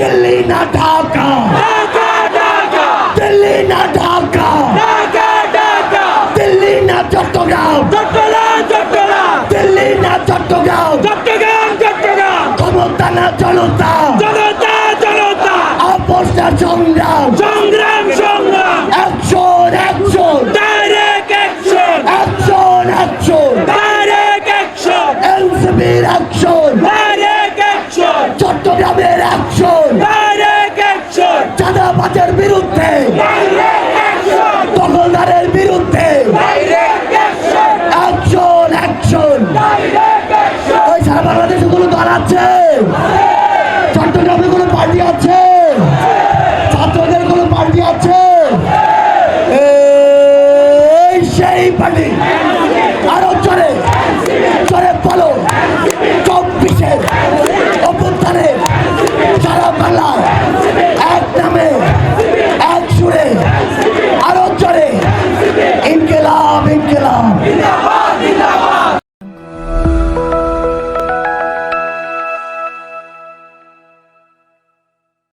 দিল্লি না ঢাকা দিল্লি না ঢাকা দিল্লি না চট্টগ্রাম দিল্লি না চট্টগ্রাম ক্ষমতা না জনতা আপোষটা সংগ্রাম সংগ্রাম দখলদারের বিরুদ্ধে অ্যাকশন অ্যাকশন ওই সারা বাংলাদেশে কোনো দল আছে? চট্টগ্রামে কোনো পার্টি আছে? ছাত্রদের কোনো পার্টি আছে? সেই পার্টি। ইনকেলাব ইনকেলাব